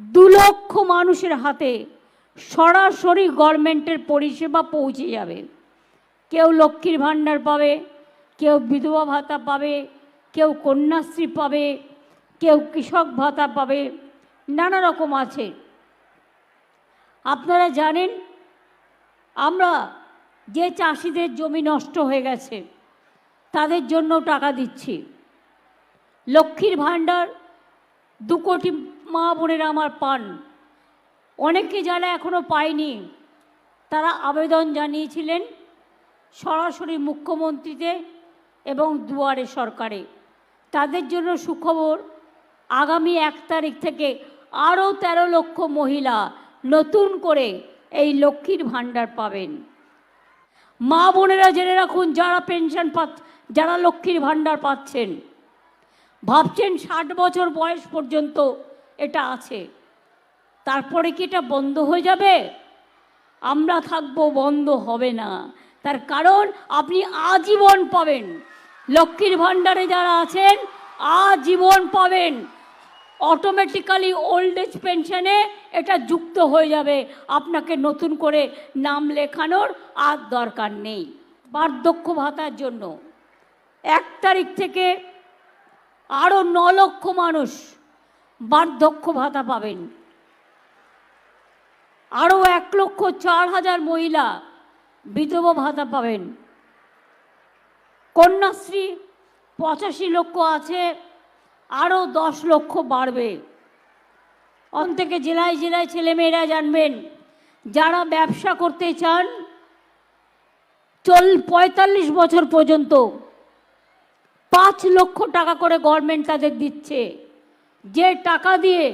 দু লক্ষ মানুষের হাতে সরাসরি গভর্নমেন্টের পরিষেবা পৌঁছে যাবে। কেউ লক্ষ্মীর ভাণ্ডার পাবে, কেউ বিধবা ভাতা পাবে, কেউ কন্যাশ্রী পাবে, কেউ কৃষক ভাতা পাবে, নানা রকম আছে। আপনারা জানেন, আমরা যে চাষিদের জমি নষ্ট হয়ে গেছে, তাদের জন্য টাকা দিচ্ছি। লক্ষ্মীর ভাণ্ডার দু কোটি মা বোনেরা আমার পান। অনেকে যারা এখনও পায়নি, তারা আবেদন জানিয়েছিলেন সরাসরি মুখ্যমন্ত্রীতে এবং দুয়ারে সরকারে। তাদের জন্য সুখবর, আগামী এক তারিখ থেকে আরও তেরো লক্ষ মহিলা নতুন করে এই লক্ষ্মীর ভাণ্ডার পাবেন। মা বোনেরা জেনে রাখুন, যারা পেনশন পাচ্ছ যারা লক্ষ্মীর ভাণ্ডার পাচ্ছেন ভাবছেন ষাট বছর বয়স পর্যন্ত এটা আছে। তারপরে কি এটা বন্ধ হয়ে যাবে? আমরা থাকব বন্ধ হবে না। তার কারণ আপনি আজীবন পাবেন। লক্ষ্মীর ভাণ্ডারে যারা আছেন, আজীবন পাবেন। অটোমেটিক্যালি ওল্ড এজ পেনশনে এটা যুক্ত হয়ে যাবে। আপনাকে নতুন করে নাম লেখানোর আর দরকার নেই। বার্ধক্য ভাতার জন্য। এক তারিখ থেকে আরও ন লক্ষ মানুষ বার্ধক্য ভাতা পাবেন। আরও এক লক্ষ চার হাজার মহিলা বিধবা ভাতা পাবেন। কন্যাশ্রী পঁচাশি লক্ষ আছে আরও দশ লক্ষ বাড়বে। অন থেকে জেলায় জেলায় ছেলেমেয়েরা জানবেন, যারা ব্যবসা করতে চান, চল, পঁয়তাল্লিশ বছর পর্যন্ত পাঁচ লক্ষ টাকা করে গভর্নমেন্ট তাদের দিচ্ছে। যে টাকা দিয়ে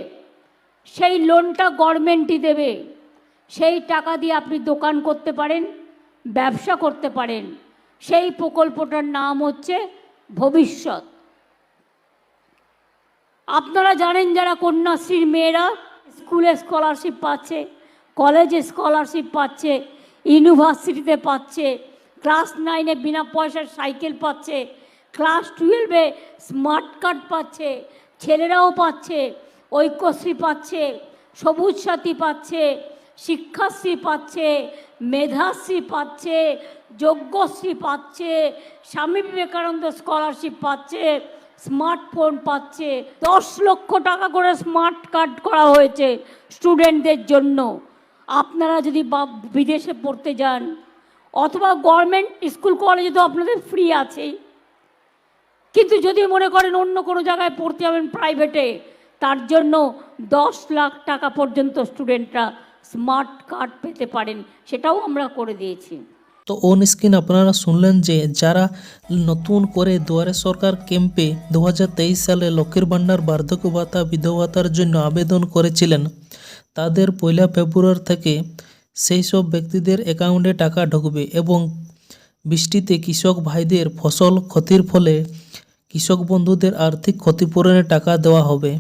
সেই লোনটা গভর্নমেন্টই দেবে, সেই টাকা দিয়ে আপনি দোকান করতে পারেন, ব্যবসা করতে পারেন। সেই প্রকল্পটার নাম হচ্ছে ভবিষ্যৎ। আপনারা জানেন যারা কন্যাশ্রীর মেয়েরা স্কুলে স্কলারশিপ পাচ্ছে কলেজে স্কলারশিপ পাচ্ছে ইউনিভার্সিটিতে পাচ্ছে ক্লাস নাইনে বিনা পয়সার সাইকেল পাচ্ছে ক্লাস টুয়েলভে স্মার্ট কার্ড পাচ্ছে, ছেলেরাও পাচ্ছে, ঐক্যশ্রী পাচ্ছে, সবুজ সাথী পাচ্ছে, শিক্ষাশ্রী পাচ্ছে, মেধাশ্রী পাচ্ছে, যজ্ঞশ্রী পাচ্ছে, স্বামী বিবেকানন্দ স্কলারশিপ পাচ্ছে, স্মার্টফোন পাচ্ছে। দশ লক্ষ টাকা করে স্মার্ট কার্ড করা হয়েছে স্টুডেন্টদের জন্য। আপনারা যদি বা বিদেশে পড়তে যান, অথবা গভর্নমেন্ট স্কুল কলেজে তো আপনাদের ফ্রি আছেই। কিন্তু যদি মনে করেন অন্য কোনো জায়গায় পড়তে যাবেন প্রাইভেটে তার জন্য দশ লাখ টাকা পর্যন্ত স্টুডেন্টরা স্মার্ট কার্ড পেতে পারেন, সেটাও আমরা করে দিয়েছি। তো অন স্ক্রিন আপনারা শুনলেন যে যারা নতুন করে দুয়ারে সরকার ক্যাম্পে দু হাজার তেইশ সালে লক্ষ্মীর ভাণ্ডার, বার্ধক্য ভাতা, বিধবা ভাতার জন্য আবেদন করেছিলেন, তাদের পয়লা ফেব্রুয়ারি থেকে সেই সব ব্যক্তিদের অ্যাকাউন্টে টাকা ঢুকবে এবং বৃষ্টিতে কৃষক ভাইদের ফসল ক্ষতির ফলে কৃষক বন্ধুদের আর্থিক ক্ষতিপূরণের টাকা দেওয়া হবে।